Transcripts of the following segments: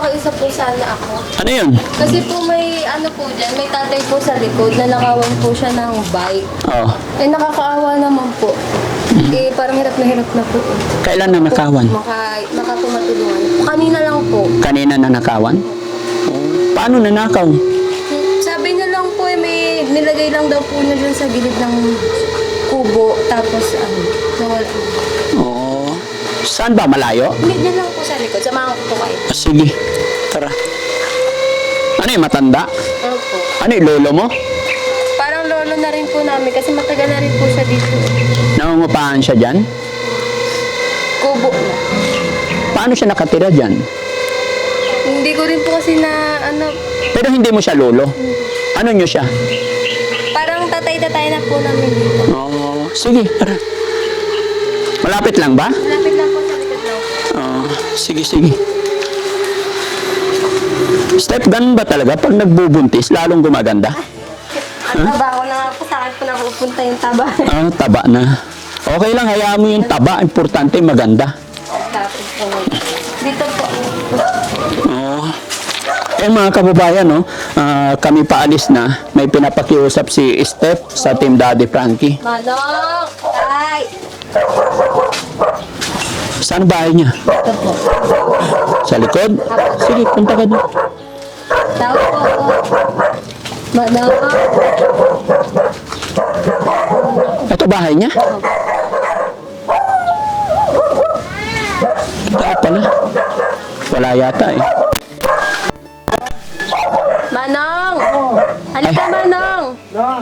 pakiusap po sana ako. Ano yun? Kasi po may ano po dyan, may tatay po sa likod na nakawan po siya ng bike. Oh, Eh nakakaawa naman po. Eh parang hirap na hirap na po. kailan na nakawan? Maka, makapumatulungan. Kanina lang po. Kanina na nakawan? Paano nanakaw? Sabi niya lang po eh, may nilagay lang daw po niya dyan sa gilid ng kubo. Tapos ano, nawala. Oh, saan ba? Malayo? Hindi dyan lang po sa likod. Samahan ko po kayo. Ah, sige, tara. Ano yung matanda? Ano po? Ano yung lolo mo? Parang lolo na rin po namin kasi matagal na rin po siya dito. Nangungupahan siya dyan? Kubo na. Paano siya nakatira dyan? Hindi ko rin po kasi na ano, Pero hindi mo siya lolo. Ano nyo siya? parang tatay-tatay na po namin dito. Oh, sige, tara. Malapit lang ba? Malapit sige, sige. Step gun ba talaga? Pag nagbubuntis, lalong gumaganda? Ang taba ko na po sa akin po napupunta yung taba. Ah, taba na. Okay lang, hayaan mo yung taba. Importante, maganda. Dito po. Oo. Eh mga kababayan, no, ah, kami paalis na. May pinapakiusap si Steph sa Team Daddy Frankie. Manong! Ay! Saan bahay niya? Ito po. Sa likod? Sige, punta ka doon. Tao po. Manong! Ito bahay niya? Ito pala. Wala yata eh. Manong! Halika, Manong!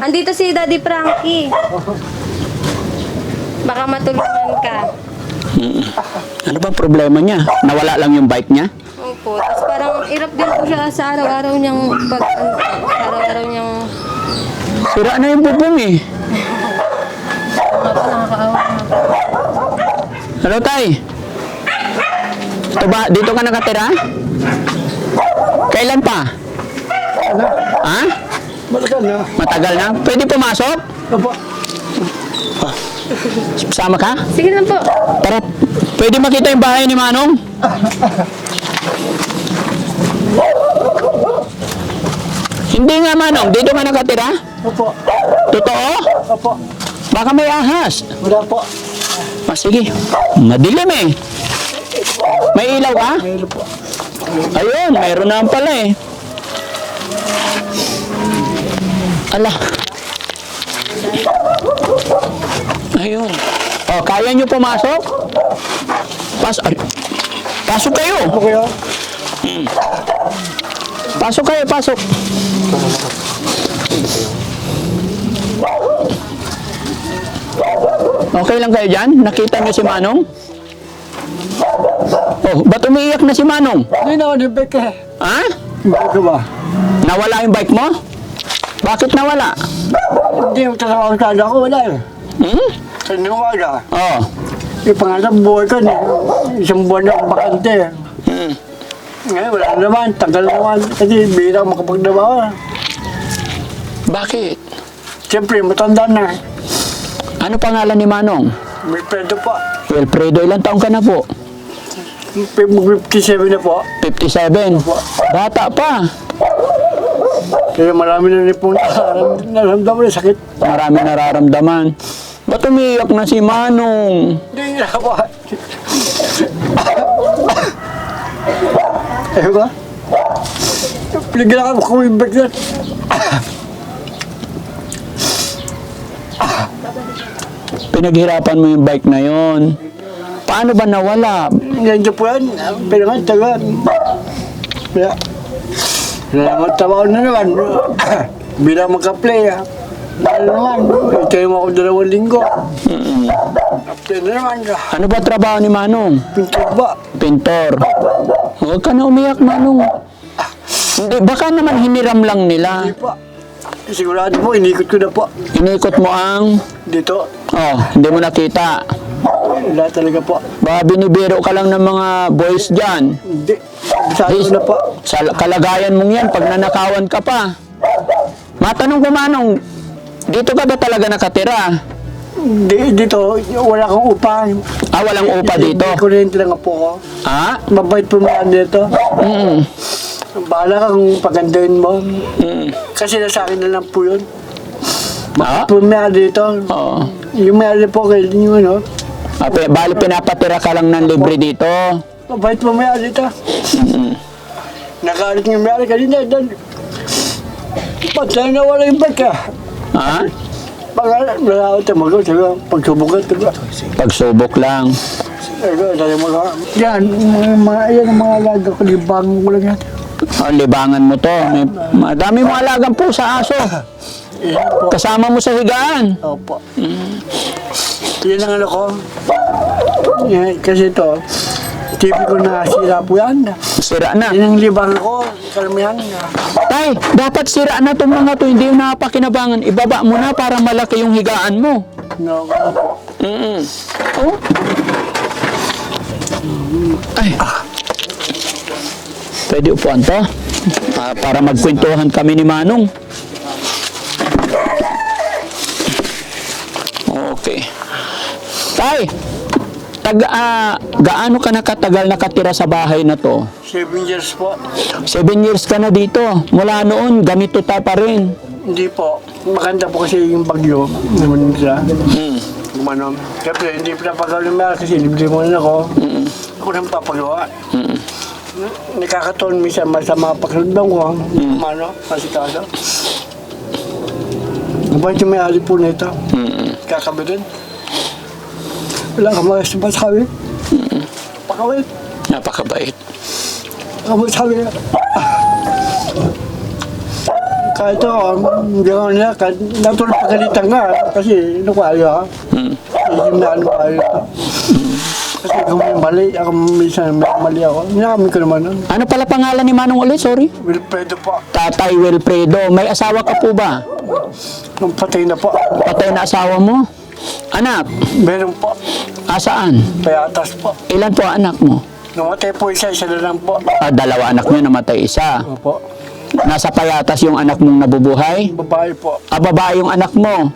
Andito si Daddy Frankie. Baka matulungan ka. Ano ba problema niya? Nawala lang yung bike niya? Opo. Tapos parang hirap din po siya sa araw-araw niyang pag... ano, sa araw-araw niyang... Sira na yung bubong eh. Mga po, nakakaawa na po. Hello, Tay. Ito ba, dito ka nakatira? Kailan pa? Ha? Malagal na. Matagal na? Pwede pumasok? Opo. Sama ka? Sige lang po. Tara, pwede makita yung bahay ni Manong? Hindi nga Manong, dito ka nakatira? Opo. Totoo? Opo. Baka may ahas. Wala po. Ah, sige. Madilim eh. May ilaw ka? Mayroon po. Ayun, mayroon naman pala eh. Ala. Ayun. Oh, kaya nyo pumasok? Pas ay, pasok kayo. Opo kayo? Pasok kayo, pasok. Okay lang kayo dyan? Nakita nyo si Manong? Oh, ba't umiiyak na si Manong? Hindi na ako nibig eh. Ha? Bakit ka ba? Nawala yung bike mo? Bakit nawala? Hindi mo talaga ako. Wala eh. Hmm? Sa niwaga. Oh. Yung pangalan buhay ko ni. Isang buwan na bakante. Hmm. Ngayon wala naman. Tagal naman. Kasi bihira ako makapagdabawa. Bakit? Siyempre matanda na. Ano pangalan ni Manong? May pedo po. Wilfredo, ilang taong ka na po? Mag-57 na po. 57. Bata pa. Kaya marami na rin pong naram- naramdaman na sakit. Marami nararamdaman. Ba't umiiyak na si Manong? Hindi na po. Ayaw ba? Pinagyan ako kumibig na. Pinaghirapan mo yung bike na yon. Paano ba nawala? Nandiyan po yan. Pinangan, taga. Kaya, salamat trabaho na naman. Bilang magka-play, ah. Ano naman, itayo mo ako dalawang linggo. Naman, ah. Ano ba trabaho ni Manong? pinto ba? Pintor. Huwag ka na umiyak, Manong. Hindi, baka naman hiniram lang nila. Hindi pa. Sigurado po, inikot ko na po. Inikot mo ang... Dito, Oh, hindi mo nakita. wala talaga po. Baka binibiro ka lang ng mga boys dyan. Hindi, sabi ko na po. Sa kalagayan mong yan, pag nanakawan ka pa. Matanong ko, Manong, dito ka ba talaga nakatira? Di, dito, wala kang upahan. Ah, walang upa dito. May kuryente lang po ako. Ah? Mabait po mga dito. Mm. Bahala ka kung pagandahin mo. Mm. Kasi nasa akin na lang po yun. Ah? Po may dito. Oo. Yung may po kayo, yung ano. Ah, pi- bali pinapatira ka lang ng libre dito. Mabait po may dito. Mm. Nakalit yung may kanina. Dahil, patay na wala yung bag ka. Ah? Pag wala ako tumagot, diba? Pagsubukan, diba? Pagsubok lang. Mga... Yan, mga, mga, yan ang mga alaga ko, libang ko lang yan. Oh, libangan mo to. May, madami mo alagang pusa, aso. Yan po. Kasama mo sa higaan. Opo. Yan ang ano ko. Yan, kasi ito, TV ko na sira po yan. Sira na. Yan ang libang ko, kalamihan na. Tay, dapat sira na itong mga to. Hindi yung napakinabangan. Ibaba mo na para malaki yung higaan mo. No, opo. Mm Oh. Ay. Pwede upuan to? Ah, para magkwentuhan kami ni Manong. Okay. Tay, tag, ah, gaano ka nakatagal nakatira sa bahay na to? Seven years po. Seven years ka na dito. Mula noon, ganito ta pa rin. Hindi po. Maganda po kasi yung bagyo. Naman sila. Mm. Umano. Siyempre, hindi pinapagawa ng mga kasi libre mo na ako. Ako nang papagawa. Mm. Nakakataon minsan masama pakiramdam ko. Umano, kasi kaso. Mabait yung may-ari po nito. Mm. Kakabirin. Wala ka mga sabi. Pakawit. Napakabait. Ako sabi niya. Kahit ako, hindi ako niya, kahit natulog pagalitan nga, kasi nukwayo ha. Mm. Hindi na ano kayo. Kasi kung may mali, ako minsan may mali ako. Inamin ko naman nun. Ano pala pangalan ni Manong ulit? Sorry. Wilfredo po. Tatay Wilfredo. May asawa ka po ba? Nung patay na po. Patay na asawa mo? Anak, Meron po. asaan? Payatas po. Ilan po anak mo? Numatay po isa, isa na lang po. Ah, dalawa anak mo namatay isa. Opo. Nasa payatas yung anak mong nabubuhay? Babae po. Ah, babae yung anak mo.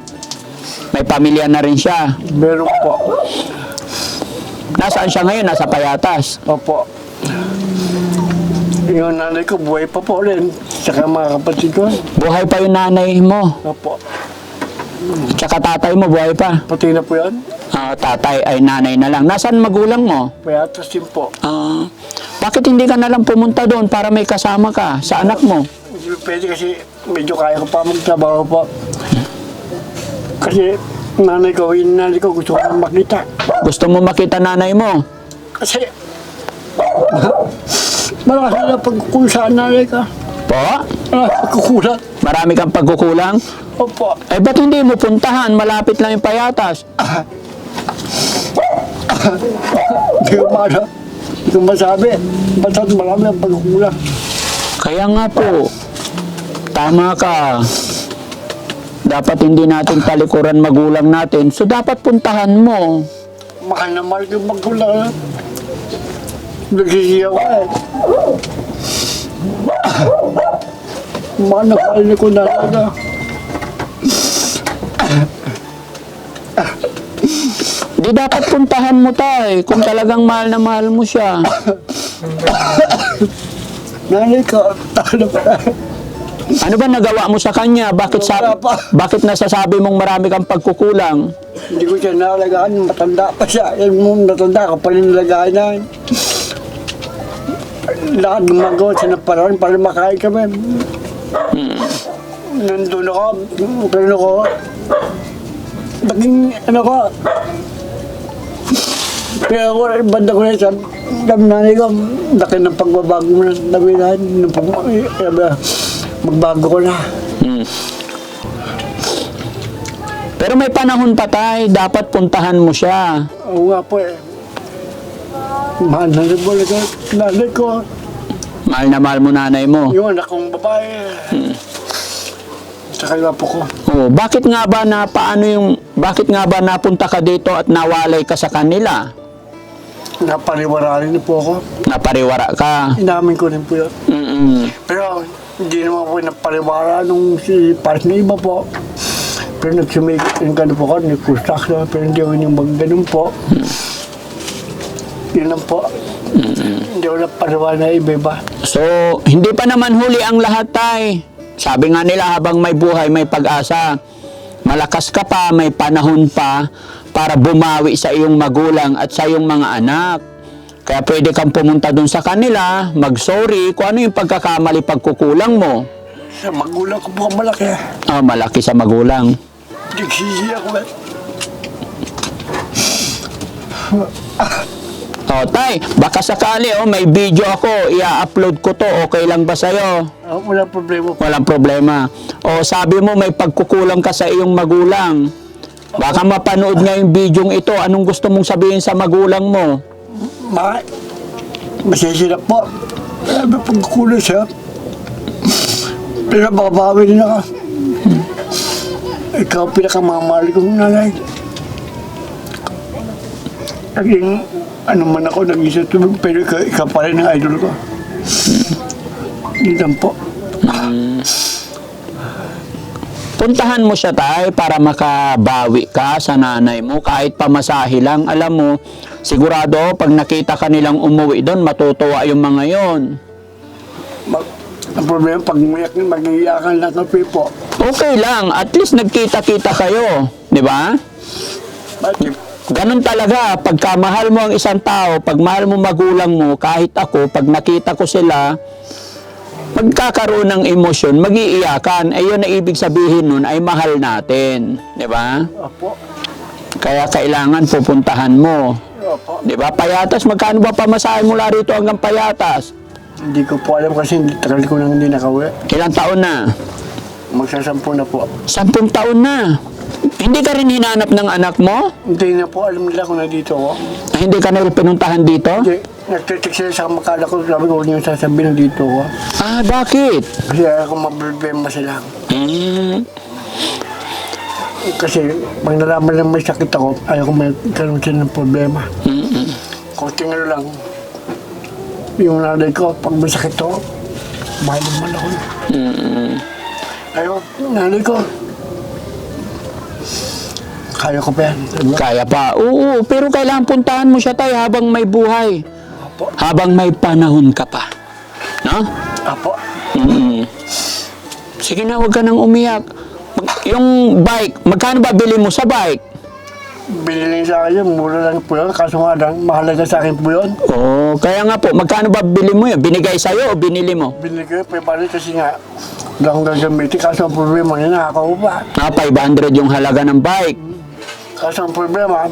May pamilya na rin siya. Meron po. Nasaan siya ngayon? Nasa payatas. Opo. Yung nanay ko, buhay pa po rin. Saka mga kapatid ko. Buhay pa yung nanay mo. Opo. Tsaka tatay mo, buhay pa. Pati na po yan. Ah, tatay ay nanay na lang. Nasaan magulang mo? Payatas din po. Ah, bakit hindi ka na lang pumunta doon para may kasama ka sa anak mo? Hindi pwede kasi medyo kaya ko pa magtrabaho po. Kasi nanay ko, yung nanay ko gusto ko makita. Gusto mo makita nanay mo? Kasi malakas na pagkukulang sa nanay ka. Po? Malakas pagkukulang. Marami kang pagkukulang? Opo. Eh, ba't hindi mo puntahan? Malapit lang yung payatas. Hindi ko maano. Hindi ko masabi. Basta marami ang pagkukulang. Kaya nga po, tama ka. Dapat hindi natin talikuran magulang natin. So, dapat puntahan mo. Mahal na mahal yung magulang. Nagsisiya ko eh. Mahal na mahal ko na. Di dapat puntahan mo tay kung talagang mahal na mahal mo siya. Nanay ko, ano ba? Ano ba nagawa mo sa kanya? Bakit sa Wala pa. bakit nasasabi mong marami kang pagkukulang? Hindi ko siya nalagaan, matanda pa siya. Yan mo, matanda ka pa rin nalagaan na. Lahat gumagawa siya ng paraan para makain kami. Nandun ako, pero ako, naging, ano ko, pero ako, banda ko na sa sabi nanay ko, laki ng pagbabago mo na, sabi na, nung pag- eh, magbago ko na. Hmm. Pero may panahon pa tay, dapat puntahan mo siya. Oo nga po eh. Mahal na rin mo nanay ko. Mahal na mahal mo nanay mo. Yung anak kong babae. Saka yung apo ko. Oh, bakit nga ba na paano yung bakit nga ba napunta ka dito at nawalay ka sa kanila? Napariwara rin po ako. Napariwara ka. Inamin ko rin po yun. Mm-mm. Pero hindi naman po napariwara nung si na iba po. Pero nagsumikip yung gano'n po ako, nagkustak na, pero hindi ako yung mag ganun po. Yun lang po. Hindi ako naparawa na iba-iba. So, hindi pa naman huli ang lahat, tay. Sabi nga nila, habang may buhay, may pag-asa. Malakas ka pa, may panahon pa para bumawi sa iyong magulang at sa iyong mga anak. Kaya pwede kang pumunta dun sa kanila, mag-sorry kung ano yung pagkakamali, pagkukulang mo. Sa magulang ko po malaki. Ah, malaki sa magulang. Nagsisi ako eh. O, tay, baka sakali, oh, may video ako, i-upload ko to, okay lang ba sa'yo? Ah, walang problema po. Walang problema. O sabi mo may pagkukulang ka sa iyong magulang. Baka mapanood nga yung video ito. Anong gusto mong sabihin sa magulang mo? Ma, masisirap po. Sabi pagkukulo siya. Pero babawi din ako. Ikaw ang pinakamamahal kong nanay. Naging ano man ako, nag-isa tubig, pero ikaw, ikaw pa rin ang idol ko. Hindi lang po. Puntahan mo siya tay para makabawi ka sa nanay mo kahit pamasahe lang. Alam mo, sigurado pag nakita ka nilang umuwi doon, matutuwa yung mga yon. Mag, ang problema, pag umiyak, mag-iiyakan lang kami po. Okay lang, at least nagkita-kita kayo. Di ba? Bakit? Ganun talaga, pagka mahal mo ang isang tao, pag mahal mo magulang mo, kahit ako, pag nakita ko sila, magkakaroon ng emosyon, mag-iiyakan. Ay yun na ibig sabihin nun ay mahal natin. Di ba? Opo. Kaya kailangan pupuntahan mo. Opo. Di ba? Payatas, magkano ba pamasahe mula rito hanggang Payatas? Hindi ko po alam kasi tagal ko nang hindi nakauwi. Ilang taon na? Magsasampu na po. Sampung taon na. Hindi ka rin hinanap ng anak mo? Hindi na po alam nila kung nandito ako. Ah, Hindi ka na rin pinuntahan dito? Hindi, nagtitik sila sa makala ko, sabi ko, niyo sasabihin nandito ako. Ah, bakit? Kasi ayaw ko mablema sila. Hmm. Kasi pag nalaman na may sakit ako, ayaw ko magkaroon sila ng problema. Mm-mm. Kung tingnan lang, yung nanay ko, pag may sakit ako, mahal naman ako. Mm-mm. Ayaw, nanay ko. Kaya ko pa yan. Kaya pa. Oo, pero kailangan puntahan mo siya tayo habang may buhay. Apo, Habang may panahon ka pa. No? apo. Mm. Sige na, huwag ka nang umiyak. Mag- Yung bike, magkano ba bili mo sa bike? Binili sa akin yun, mura lang po yun. Kaso nga lang, mahalaga sa akin po yun. Oo, kaya nga po, magkano ba bili mo yun? Binigay sa'yo o binili mo? Binili ko yun, pwede kasi nga, akong gagamitin. Kaso ang problema niya, nakakaw pa. Ah, 500 yung halaga ng bike. Kaso ang problema,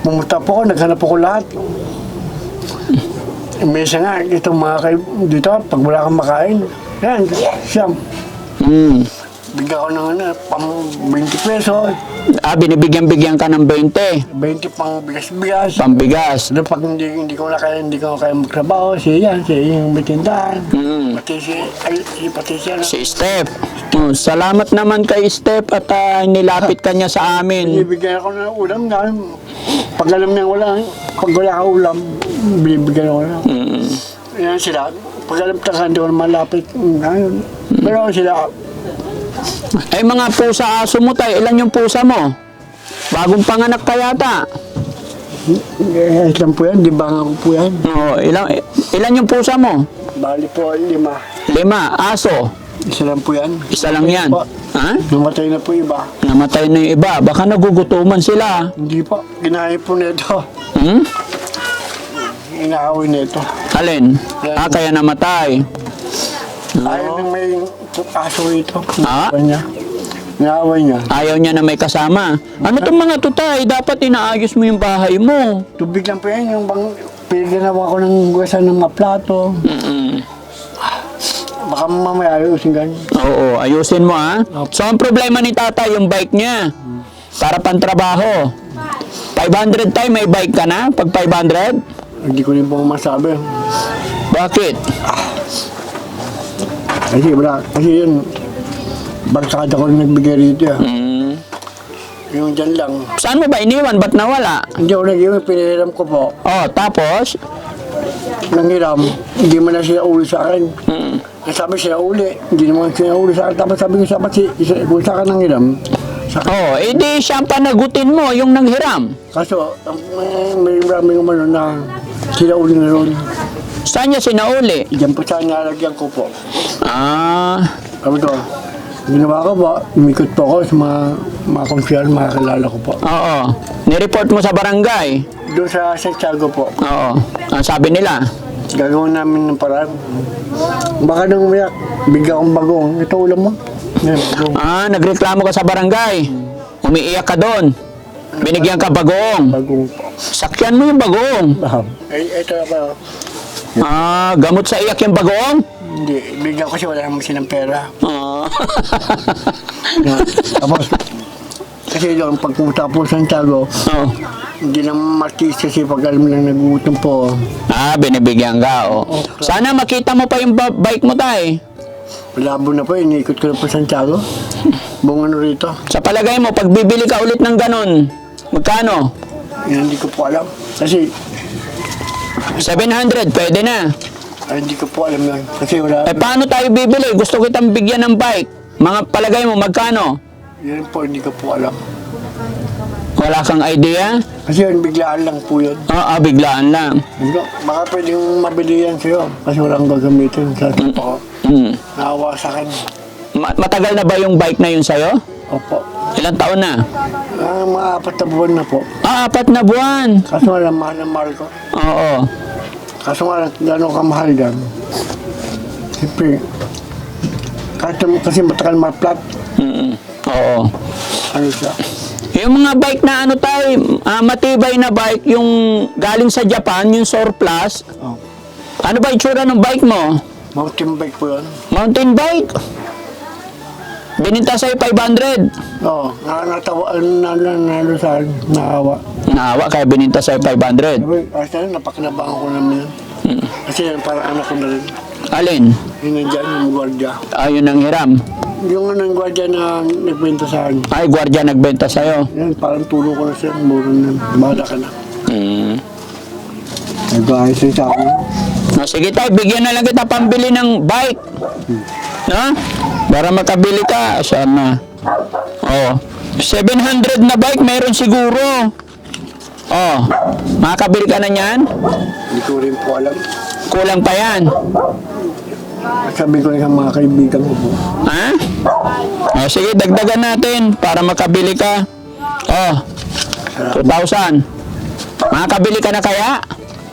pumunta po ako, naghanap ako lahat. Mesa nga, itong mga kay dito, pag wala kang makain, yan, siyam. Mm. Bigyan ko ng ano, pang 20 peso, Ah, binibigyan-bigyan ka ng 20. 20 pang bigas-bigas. Pambigas. Ano pag hindi, hindi ko na kaya, hindi ko kaya magtrabaho, siya yan, siya yung may tindahan. Mm. Pati si, ay, si pati siya, no? Si Step. Oh, salamat naman kay Step at ah, nilapit ka niya sa amin. Binibigyan ako ng ulam na, pag alam niya wala, pag wala ka ulam, binibigyan ako na. Mm. Yan sila, pag alam ta hindi ko na malapit, ngayon. Pero sila, Ay mga pusa aso mo tayo, ilan yung pusa mo? Bagong panganak pa yata. eh, isang po yan, di ba nga po yan? Oo, ilan, ilan yung pusa mo? Bali po, lima. Lima, aso. Isa lang po yan. Isa lang yan. Po. Ha? Namatay na po iba. Namatay na yung iba. Baka nagugutuman sila. Hindi po, ginaya po nito. Hmm? Inaaway nito. Alin? Ah, kaya namatay. Ayaw nang may aso ito. Ah? Niya. Inaaway niya. Ayaw niya na may kasama. Ano itong mga tutay? Dapat inaayos mo yung bahay mo. Tubig lang po yan, yung bang pinaginawa ko ng guwasan ng mga plato. Mm-mm. Baka mamaya ayusin ganyan. Oo, ayusin mo ha. So, ang problema ni tata, yung bike niya. Para pantrabaho. 500 tayo, may bike ka na? Pag 500? Hindi ko rin po masabi. Bakit? Kasi wala, kasi yun, barkada ko nagbigay rito. ah. Mm. Yung dyan lang. Saan mo ba iniwan? Ba't nawala? Hindi ako nag-iwan, pinahiram ko po. Oh, tapos? Nanghiram, hindi mo na sila uli sa akin. Mm. Sabi siya uli, hindi naman siya uli sa akin. Tapos sabi ko sa si, isa, kung sa akin ng hiram. Sa, Oh, edi siya ang panagutin mo, yung nanghiram. kaso, ang- may, may maraming umano na sila uli na ron. Saan niya sinauli? Diyan po sa nalagyan ko po. Ah, Sabi ko, ginawa ko po, umikot po ako sa mga, mga konsyal, mga kilala ko po. oo. Nireport mo sa barangay. Doon sa Santiago po, Oo. Ang sabi nila, gagawin namin ng paraan. Baka nang umiyak, bigyan kong bagong. Ito ulam mo. Yan, bagong. ah, nagreklamo ka sa barangay. Umiiyak ka doon. Binigyan ka bagoong. Bagong po. Sakyan mo yung bagoong. Eh, ito na pa. Ah, gamot sa iyak yung bagoong? Hindi, bigyan ko siya, wala naman silang pera. Ah. Tapos, kasi doon, pag po sa Santiago, oh. hindi na martis kasi pag alam lang nagugutom po. Ah, binibigyan ka, oh. Sana makita mo pa yung ba- bike mo, tay. Malabo na po, iniikot ko na po sa Santiago. Buong ano rito. Sa palagay mo, pag bibili ka ulit ng ganun, magkano? Yan, hindi ko po alam. Kasi, 700, pwede na. ay, hindi ko po alam yan. Kasi wala, Eh, paano tayo bibili? Gusto kitang bigyan ng bike. Mga palagay mo, magkano? yan po, hindi ko po alam. Wala kang idea? Kasi yun, biglaan lang po yun. Oo, ah, biglaan lang. Sabi ko, Baka pwedeng mabili yan sa'yo. Kasi wala akong gagamitin sa tropa ko. Hmm. Naawa sa akin. Ma- matagal na ba yung bike na yun sa'yo? Opo. Ilang taon na? Ah, mga apat na buwan na po. Ah, apat na buwan. Kaso nga lang, mahal na mahal ko. Oo. Kaso nga lang, gano'ng kamahal yan. Siyempre, kahit kasi matagal ma-flat, Mm-mm. Oo. ano siya. Yung mga bike na ano tayo, ah, matibay na bike, yung galing sa Japan, yung surplus. Oh. Ano ba itsura ng bike mo? Mountain bike po yun. Mountain bike. Bininta sa'yo 500. Oo, na, natawa, na, na, na, na, sa akin, naawa. Naawa kaya bininta sa'yo 500. Sabi, na, napakinabangan ko naman yun. Kasi yan, parang anak ko na rin. Alin? Yung nandyan, yung gwardiya. Ayun ang hiram. Yung ano, yung gwardiya na nagbenta sa akin. Ay, gwardiya nagbenta sa'yo. Yan, parang tulong ko na siya. Muro na. Bahala ka na. Mm. Nag-ayos yung sa akin. No, sige tayo, bigyan na lang kita pambili ng bike. Ha? Para makabili ka. Saan na? Oh. 700 na bike, meron siguro. Oh. Makakabili ka na niyan? Hindi ko rin po alam. Kulang pa yan. Sabi ko sa mga kaibigan ko po. Ha? Oh, sige, dagdagan natin para makabili ka. Oh. 2,000. Makakabili ka na kaya?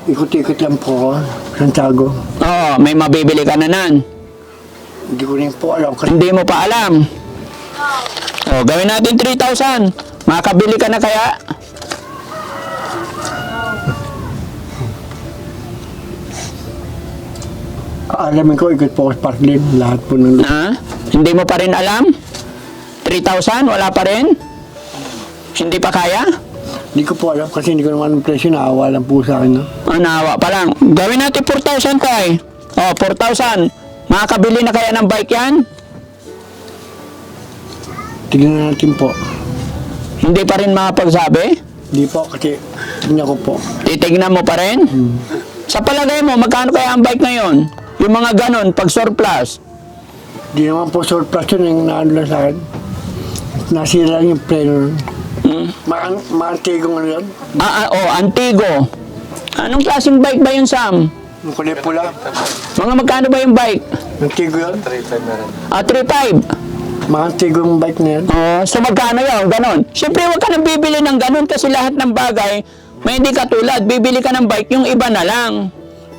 Ikot-ikot lang po ako. Santiago. Oo, may mabibili ka na nan. Hindi ko rin po alam. Kasi Hindi mo pa alam. O, gawin natin 3,000. Makakabili ka na kaya? alamin ko, ikot po ako sa Parkland. Lahat po ng Ha? Hindi mo pa rin alam? 3,000? Wala pa rin? Hindi pa kaya? Hindi ko po alam kasi hindi ko naman ang presyo. Naawa lang po sa akin. No? Ah, naawa pa lang. Gawin natin 4,000 tay. O, 4,000. Makakabili na kaya ng bike yan? Tignan natin po. Hindi pa rin makapagsabi? Hindi po kasi hindi ako po. Titignan mo pa rin? Sa palagay mo, magkano kaya ang bike ngayon? Yung mga ganon, pag surplus. Hindi naman po surplus yun yung naano lang sa akin. Nasira lang yung pleno. nun. Hmm? Ma maantigong ano yun? Ah, ah, oh, Antigo. Anong klaseng bike ba yun, Sam? Yung kulay pula. Mga magkano ba yung bike? Antigo yun? Ah, 3.5. Maantigo yung bike na yun. Oh, so magkano yun? Ganon. Siyempre, huwag ka nang bibili ng ganon kasi lahat ng bagay, may hindi katulad. Bibili ka ng bike, yung iba na lang.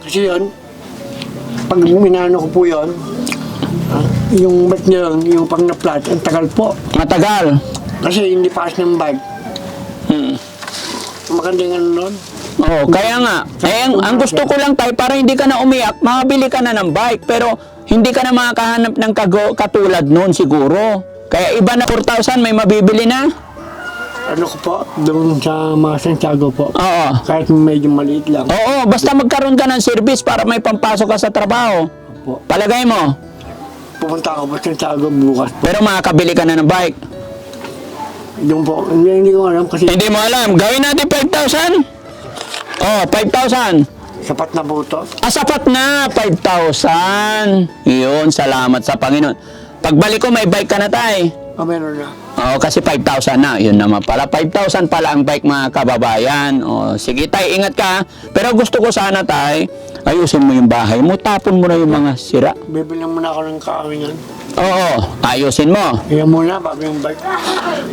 Kasi yun, pag minano ko po yun, ah, yung bike niya yun, yung pang na-flat, ang tagal po. Matagal. Kasi hindi pass ng bike. Hmm. Magandang ano nun. Oh, kaya nga. Eh, ang, ang gusto ko lang tayo, para hindi ka na umiyak, makabili ka na ng bike. Pero, hindi ka na makakahanap ng kago, katulad noon siguro. Kaya iba na 4,000, may mabibili na. Ano ko po, doon sa mga Santiago po. Oo. Kahit medyo maliit lang. Oo, basta magkaroon ka ng service para may pampasok ka sa trabaho. Po. Palagay mo. Pupunta ako po sa Santiago bukas po. Pero makakabili ka na ng bike. Doon po, hindi, hindi ko alam kasi Hindi mo alam. Gawin natin 5,000. Oh, 5,000. Sapat na ito. Ah, sapat na, 5,000. Yun, salamat sa Panginoon. Pagbalik ko, may bike ka na, tay. Ah, meron na. Oo, kasi 5,000 na. Yun naman pala. 5,000 pala ang bike mga kababayan. O, sige tay, ingat ka. Pero gusto ko sana tay, ayusin mo yung bahay mo. Tapon mo na yung mga sira. Bibili muna ako ng kaawingan. Oo, ayusin mo. Kaya muna, bago yung bike.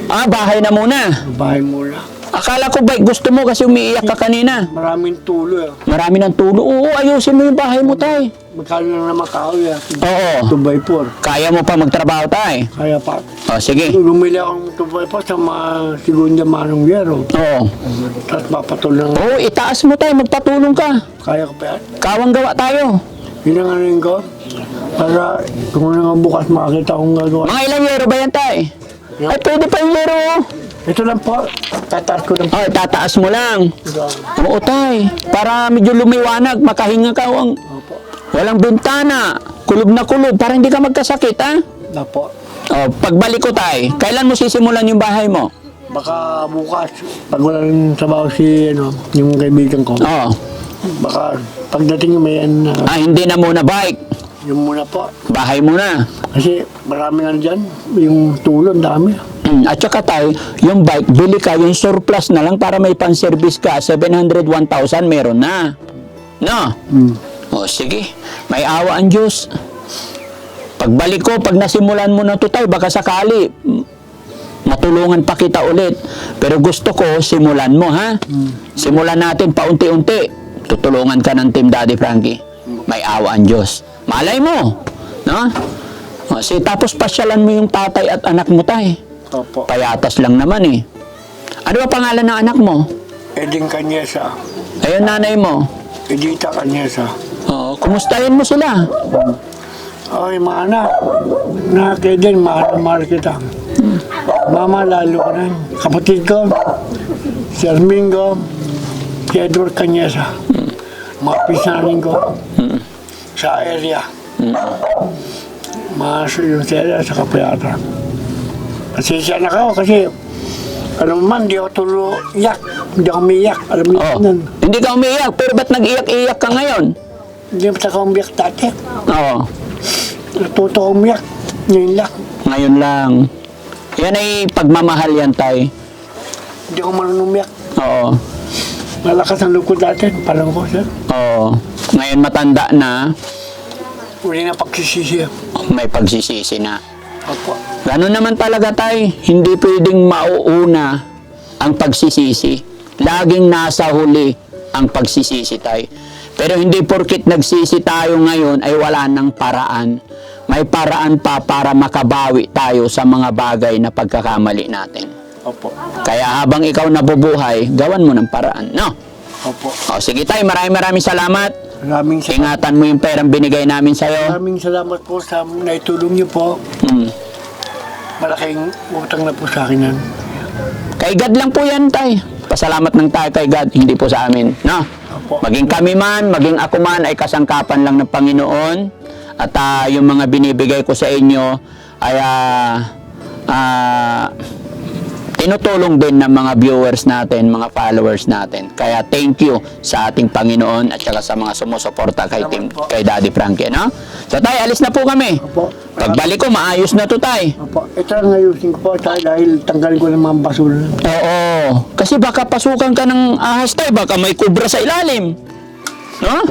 Ah, bahay na muna. Bahay muna. Akala ko bike gusto mo kasi umiiyak ka kanina. Maraming tulo eh. Marami ng tulo. Oo, ayusin mo yung bahay mo tay. Magkano lang naman kahoy eh. Oo. 2 by 4. Kaya mo pa magtrabaho tay. Kaya pa. O, sige. Bumili akong 2 by 4 sa mga segunda manong yero. Oo. Tapos papatulang. Oo, itaas mo tayo. Magpatulong ka. Kaya ko pa yan. Kawang gawa tayo. Yun ang ano yun ko. Para kung ano nga bukas makakita akong gagawa. Mga ilang yero ba yan tay? Ay, pwede pa yung yero. Ito lang po. Tataas ko lang. Ay, tataas mo lang. Oo, tay. Para medyo lumiwanag, makahinga ka. Walang, Opo. walang bintana. Kulob na kulob. Para hindi ka magkasakit, ha? Na po. O, pagbalik ko, tay. Kailan mo sisimulan yung bahay mo? Baka bukas, pag wala rin trabaho si, ano, yung kaibigan ko, Oo. baka pagdating may ano na, Ah, hindi na muna bike. yung muna po. Bahay muna. Kasi marami nga dyan, yung tulo, ang dami. Mm, At saka tayo, yung bike, bili ka, yung surplus na lang para may pan-service ka. 700, 1,000, meron na. No? Hmm. O, sige. May awa ang Diyos. Pagbalik ko, pag nasimulan mo na to tayo, baka sakali, mm, matulungan pa kita ulit. Pero gusto ko, simulan mo, ha? Simulan natin paunti-unti. Tutulungan ka ng Team Daddy Frankie. May awa ang Diyos. Malay mo. No? O, sige, tapos pasyalan mo yung tatay at anak mo tayo. Opo. Payatas lang naman eh. Ano ba pangalan ng anak mo? Eding Kanyesa. Ayun nanay mo. Edita Kanyesa. Oo, kumustahin mo sila? Ay, mga anak. Na kayo din, mahal na mahal kita. Mama, lalo ko rin. Kapatid ko, si Armingo, si Edward Kanyesa. Mga pisanin ko sa area. Mga yung sa area sa kapayata. Kasi siya na ako kasi alam mo man, di ako tulo iyak. Hindi ako umiyak. Alam mo Oh. yun. Hindi ka umiiyak, pero ba't nag-iyak-iyak ka ngayon? Hindi ako ako umiyak dati. Oo, Natuto ako umiyak. Ngayon lang. ngayon lang. Yan ay pagmamahal yan, tay. Hindi ako marunong umiyak. Oo, Malakas ang lukod dati. Parang ko siya. oo. Ngayon matanda na, Uli na pagsisisi. may pagsisisi na. Opo. Ganun naman talaga, tay. Hindi pwedeng mauuna ang pagsisisi. Laging nasa huli ang pagsisisi, tay. Pero hindi porkit nagsisi tayo ngayon ay wala ng paraan. May paraan pa para makabawi tayo sa mga bagay na pagkakamali natin. Opo. Kaya habang ikaw nabubuhay, gawan mo ng paraan. No? Opo. O sige tay, maraming maraming salamat. Maraming salamat. Ingatan mo yung perang binigay namin sa'yo. Maraming salamat po sa naitulong niyo po. Hmm. Malaking utang na po sa akin yan. Kay God lang po yan, tay. Pasalamat ng tayo kay God, hindi po sa amin. No? Opo. Maging kami man, maging ako man ay kasangkapan lang ng Panginoon. At ah, yung mga binibigay ko sa inyo ay ah, ah, tinutulong din ng mga viewers natin, mga followers natin. Kaya thank you sa ating Panginoon at saka sa mga sumusuporta kay, team, kay Daddy Frankie. No? So tayo, alis na po kami. Opo. Pagbalik ko, maayos na to tay. Opo. Ito lang ayusin ko po tayo dahil tanggalin ko ng mga basura. Oo. Kasi baka pasukan ka ng ahas tayo, baka may kubra sa ilalim. No?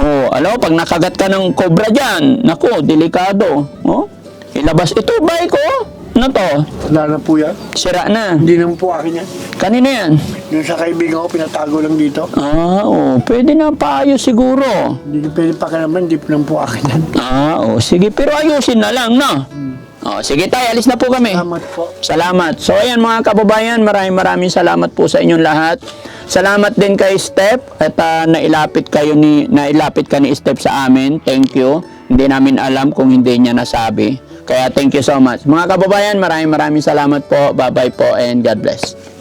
Oo, alam mo, pag nakagat ka ng kobra dyan, nako, delikado. Oh? Ilabas, ito, bike ko. Ano to? Wala na po yan. Sira na. Hindi naman po akin yan. Kanina yan. Yung sa kaibigan ko, pinatago lang dito. Ah, oo. Pwede na paayos siguro. Hindi pwede pa ka naman, hindi po naman po akin yan. Ah, oo. Sige, pero ayusin na lang, no? Oh, sige tayo, alis na po kami. Salamat po. Salamat. So ayan mga kababayan, maraming maraming salamat po sa inyong lahat. Salamat din kay Step at ah, nailapit kayo ni nailapit ka ni Step sa amin. Thank you. Hindi namin alam kung hindi niya nasabi. Kaya thank you so much. Mga kababayan, maraming maraming salamat po. Bye-bye po and God bless.